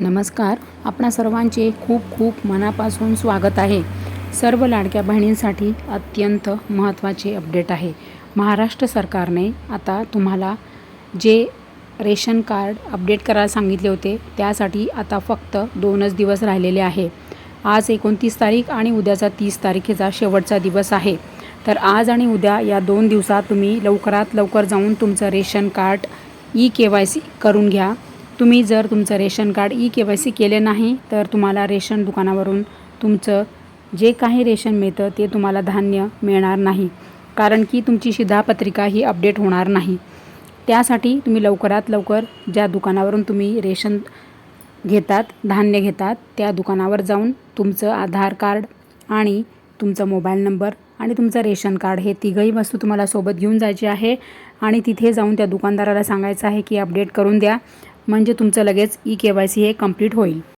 नमस्कार. आपणा सर्वांचे खूप खूप मनापासून स्वागत आहे. सर्व लाडक्या बहिणींसाठी अत्यंत महत्त्वाचे अपडेट आहे. महाराष्ट्र सरकारने आता तुम्हाला जे रेशन कार्ड अपडेट करायला सांगितले होते त्यासाठी आता फक्त दोनच दिवस राहिलेले आहे. आज एकोणतीस तारीख आणि उद्याचा तीस तारखेचा शेवटचा दिवस आहे. तर आज आणि उद्या या दोन दिवसात तुम्ही लवकरात लवकर जाऊन तुमचं ration card E K Y C करून घ्या. तुम्ही जर तुमचं ration card E K Y C केले नाही तर तुम्हाला रेशन दुकानावरून तुमचं जे काही रेशन मिळतं ते तुम्हाला धान्य मिळणार नाही. कारण की तुमची शिधापत्रिका ही अपडेट होणार नाही. त्यासाठी तुम्ही लवकरात लवकर ज्या दुकानावरून तुम्ही रेशन घेतात धान्य घेतात त्या दुकानावर जाऊन तुमचं आधार कार्ड आणि तुमचा मोबाईल नंबर आणि तुमचं रेशन कार्ड हे तिघही वस्तू तुम्हाला सोबत घेऊन जायची आहे. आणि तिथे जाऊन त्या दुकानदाराला सांगायचं आहे की अपडेट करून द्या. म्हणजे तुमचं लगेच ई के वाय सी हे कंप्लीट होईल.